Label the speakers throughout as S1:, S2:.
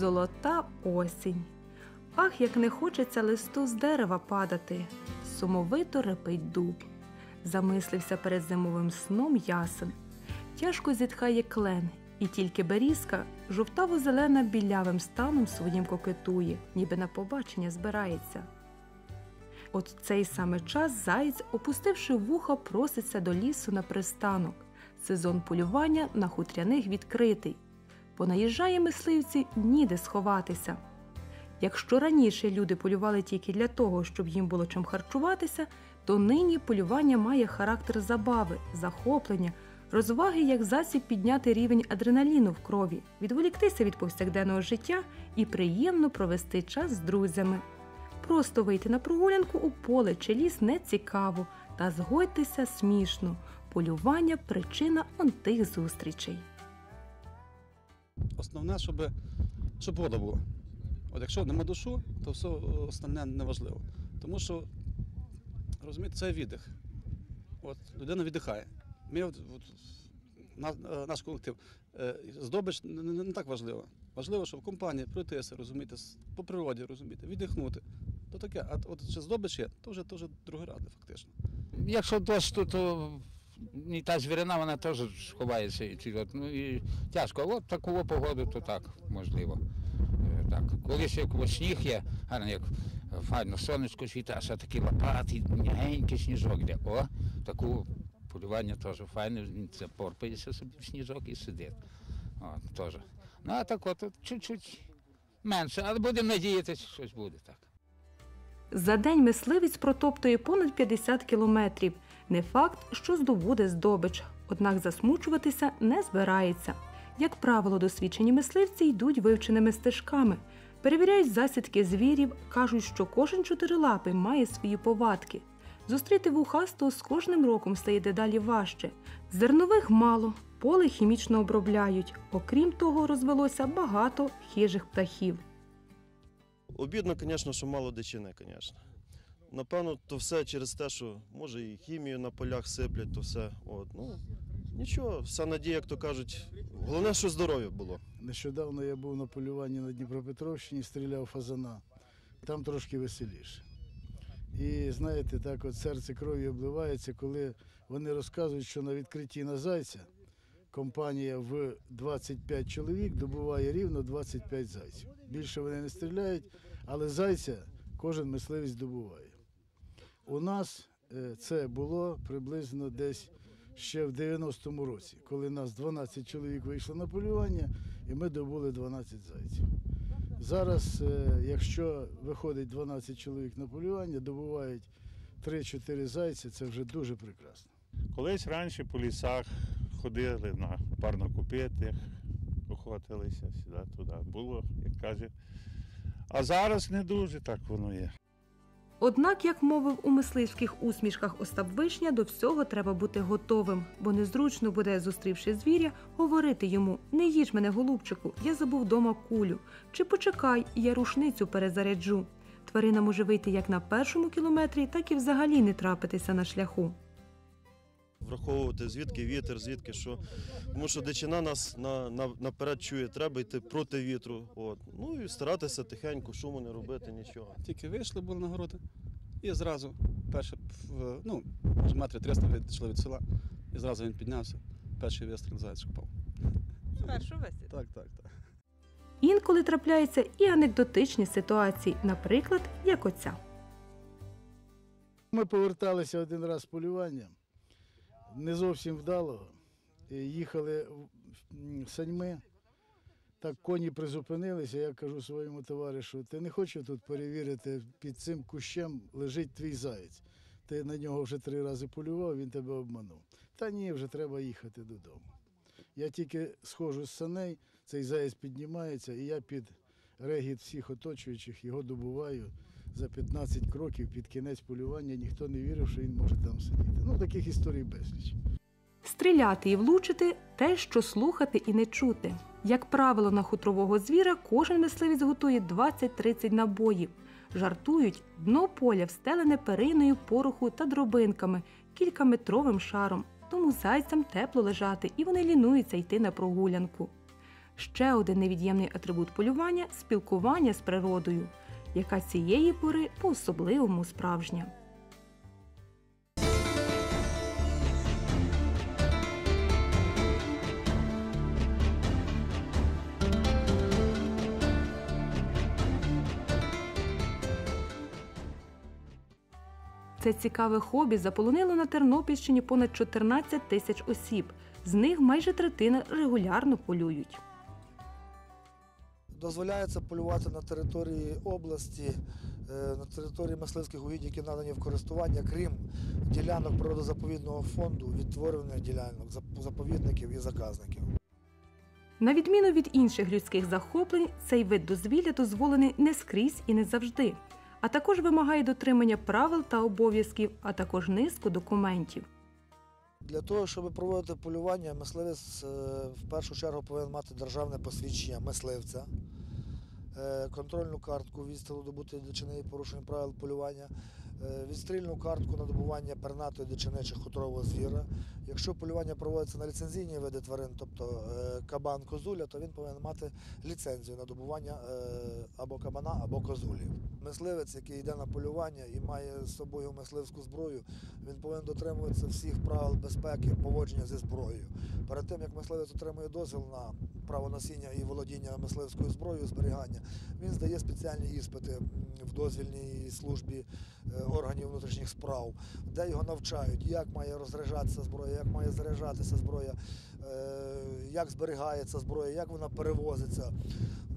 S1: Золота осінь. Ах, як не хочеться листу з дерева падати, сумовито репить дуб. Замислився перед зимовим сном ясен. Тяжко зітхає клен, і тільки берізка жовтаво-зелена білявим станом своїм кокетує, ніби на побачення збирається. От цей саме час заєць, опустивши вухо, проситься до лісу на пристанок. Сезон полювання на хутряних відкритий. Понаїжджає мисливці ніде сховатися. Якщо раніше люди полювали тільки для того, щоб їм було чим харчуватися, то нині полювання має характер забави, захоплення, розваги як засіб підняти рівень адреналіну в крові, відволіктися від повсякденного життя і приємно провести час з друзями. Просто вийти на прогулянку у поле чи ліс не цікаво, та згодьтеся смішно. Полювання причина он тих зустрічей.
S2: Основне, щоб, щоб вода була. От якщо нема душу, то все остальне неважливо. Тому що, розумієте, це віддих. От, людина віддихає. Ми, от, от, е, наш колектив, е, здобич не, так важливо. Важливо, щоб в компанії пройтися, розумієте, по природі, розумієте, віддихнути. То таке, а от чи здобич є, то вже, то вже другоряде, фактично.
S3: Якщо дощ, то, то і та звірина, вона теж ховається. Ну, і тяжко. От таку погоду, то так, можливо. Е, Так. Колись як сніг є, гарно, як файно сонечко світа, а ще такий лопатий, м'ягенький сніжок йде. О, таку полювання теж файне, він це порпається собі в сніжок і сидить. От, теж. Ну, а так от, чуть-чуть менше, але будемо надіятися, що щось буде так.
S1: За день мисливець протоптує понад 50 кілометрів. Не факт, що здобуде здобич, однак засмучуватися не збирається. Як правило, досвідчені мисливці йдуть вивченими стежками, перевіряють засідки звірів, кажуть, що кожен чотирилапий має свої повадки. Зустріти вухастого з кожним роком стає дедалі важче. Зернових мало, поле хімічно обробляють. Окрім того, розвелося багато хижих птахів.
S4: Обідно, звісно, що мало дичини, звісно. Напевно, то все через те, що може і хімію на полях сиплять, то все. От. Ну, нічого, вся надія, як то кажуть. Головне, що здоров'я було.
S5: Нещодавно я був на полюванні на Дніпропетровщині, стріляв фазана. Там трошки веселіше. І знаєте, так от серце крові обливається, коли вони розказують, що на відкритті на зайця компанія в 25 чоловік добуває рівно 25 зайців. Більше вони не стріляють, але зайця кожен мисливець добуває. У нас е, це було приблизно десь ще в 90-му році, коли нас 12 чоловік вийшло на полювання, і ми добули 12 зайців. Зараз, е, якщо виходить 12 чоловік на полювання, добувають 3-4 зайці, це вже дуже прекрасно.
S6: Колись раніше по лісах ходили на парнокопитах, охотилися сюди, туди. Було, як каже. А зараз не дуже так воно є.
S1: Однак, як мовив у мисливських усмішках Остап Вишня, до всього треба бути готовим, бо незручно буде, зустрівши звіря, говорити йому Не їж мене, голубчику, я забув дома кулю. Чи почекай, я рушницю перезаряджу. Тварина може вийти як на першому кілометрі, так і взагалі не трапитися на шляху.
S4: Враховувати, звідки вітер, звідки що. Тому що дичина нас на, на, наперед чує, треба йти проти вітру. От. Ну і старатися тихенько, шуму не робити, нічого.
S2: Тільки вийшли були на городи і зразу, перше, ну, може метрів 300 відійшли від села, і зразу він піднявся. Перший вистріл заяць попав.
S7: Першу висід.
S2: Так, так, так.
S1: Інколи трапляються і анекдотичні ситуації, наприклад, як оця.
S5: Ми поверталися один раз з полювання, не зовсім вдалого. Їхали саньми. Так коні призупинилися. Я кажу своєму товаришу, ти не хочеш тут перевірити, під цим кущем лежить твій заєць. Ти на нього вже три рази полював, він тебе обманув. Та ні, вже треба їхати додому. Я тільки схожу з саней, цей заєць піднімається, і я під регіт всіх оточуючих його добуваю за 15 кроків під кінець полювання. Ніхто не вірив, що він може там сидіти. Ну, таких історій безліч.
S1: Стріляти і влучити те, що слухати і не чути. Як правило, на хутрового звіра кожен мисливець готує 20-30 набоїв. Жартують, дно поля встелене периною пороху та дробинками, кількаметровим шаром. Тому зайцям тепло лежати і вони лінуються йти на прогулянку. Ще один невід'ємний атрибут полювання спілкування з природою, яка цієї пори по-особливому справжня. Це цікаве хобі заполонило на Тернопільщині понад 14 тисяч осіб. З них майже третина регулярно полюють.
S8: Дозволяється полювати на території області, е, на території мисливських угідь, які надані в користування, крім ділянок природозаповідного фонду, відтворених ділянок, зап- заповідників і заказників.
S1: На відміну від інших людських захоплень, цей вид дозвілля дозволений не скрізь і не завжди, а також вимагає дотримання правил та обов'язків, а також низку документів.
S8: Для того, щоб проводити полювання, мисливець е, в першу чергу повинен мати державне посвідчення мисливця, е, контрольну картку відстрілу добути дичини і порушення правил полювання, відстрільну картку на добування пернатої дичини чи хутрового звіра. Якщо полювання проводиться на ліцензійні види тварин, тобто е, кабан козуля, то він повинен мати ліцензію на добування е, або кабана, або козулі. Мисливець, який йде на полювання і має з собою мисливську зброю, він повинен дотримуватися всіх правил безпеки, поводження зі зброєю. Перед тим як мисливець отримує дозвіл на право носіння і володіння мисливською зброєю, зберігання, він здає спеціальні іспити в дозвільній службі е, органів внутрішніх справ, де його навчають, як має розряджатися зброя, як має заряджатися зброя, е, як зберігається зброя, як вона перевозиться.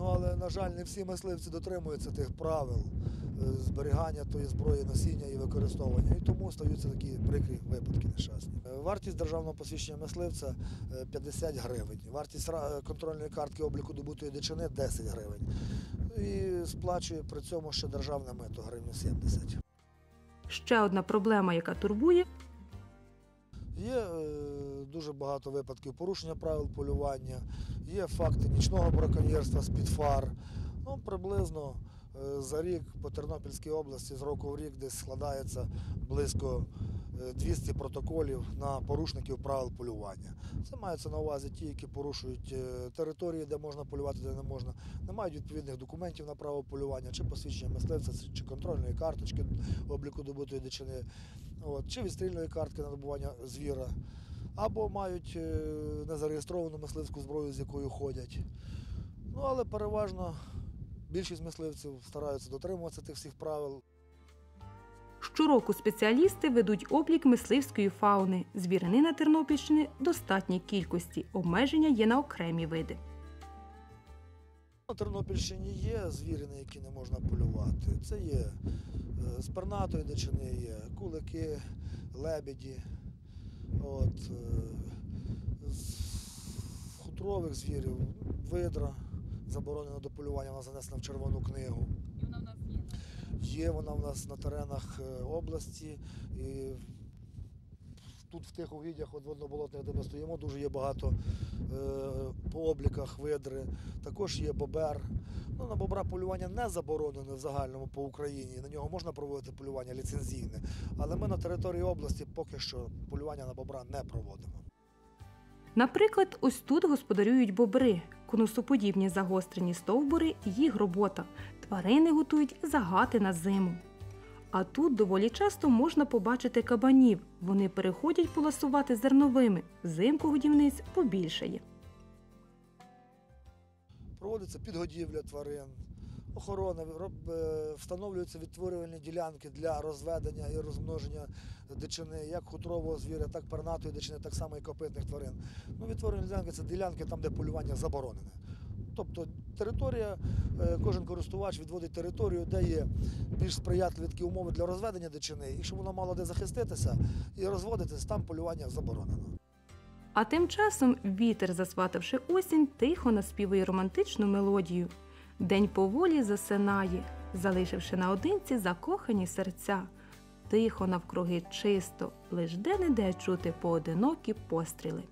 S8: Ну але на жаль, не всі мисливці дотримуються тих правил е, зберігання тої зброї, носіння і використовування. І тому стаються такі прикрі випадки нещасні. Е, Вартість державного посвідчення мисливця е, 50 гривень. Вартість контрольної картки обліку добутої дичини 10 гривень. І сплачує при цьому ще державне мито гривню 70.
S1: Ще одна проблема, яка турбує,
S8: Є е, дуже багато випадків порушення правил полювання, є факти нічного браконьєрства з-під фар. Ну, приблизно е, за рік по Тернопільській області з року в рік десь складається близько 200 протоколів на порушників правил полювання. Це мається на увазі ті, які порушують е, території, де можна полювати, де не можна, не мають відповідних документів на право полювання, чи посвідчення мисливця, чи контрольної карточки обліку добутої дичини, от, чи відстрільної картки на добування звіра, або мають е, незареєстровану мисливську зброю, з якою ходять. Ну, але переважно більшість мисливців стараються дотримуватися тих всіх правил.
S1: Щороку спеціалісти ведуть облік мисливської фауни. Звірини на Тернопільщині достатній кількості. Обмеження є на окремі види.
S8: На Тернопільщині є звірі, на які не можна полювати. Це є е, з пернатої дичини є кулики, лебеді, от, е, з хутрових звірів, видра заборонена до полювання, вона занесена в Червону книгу.
S7: І вона в нас є.
S8: Є вона в нас на теренах е, області. І тут в тих угіддях, от водноболотних, де ми стоїмо, дуже є багато е, по обліках видри. Також є бобер. Ну, на бобра полювання не заборонене в загальному по Україні. На нього можна проводити полювання ліцензійне. Але ми на території області поки що полювання на бобра не проводимо.
S1: Наприклад, ось тут господарюють бобри, конусоподібні загострені стовбури їх робота. Тварини готують загати на зиму. А тут доволі часто можна побачити кабанів. Вони переходять поласувати зерновими. Взимку годівниць побільшає.
S8: Проводиться підгодівля тварин, охорона, е, встановлюються відтворювальні ділянки для розведення і розмноження дичини, як хутрового звіря, так пернатої дичини, так само і копитних тварин. Ну, відтворювальні ділянки це ділянки там, де полювання заборонене. Тобто територія, е, кожен користувач відводить територію, де є більш сприятливі такі умови для розведення дичини, і щоб воно мало де захиститися і розводитися, там полювання заборонено.
S1: А тим часом вітер, засватавши осінь, тихо наспівує романтичну мелодію. День поволі засинає, залишивши наодинці закохані серця. Тихо навкруги чисто, лиш де-не-де чути поодинокі постріли.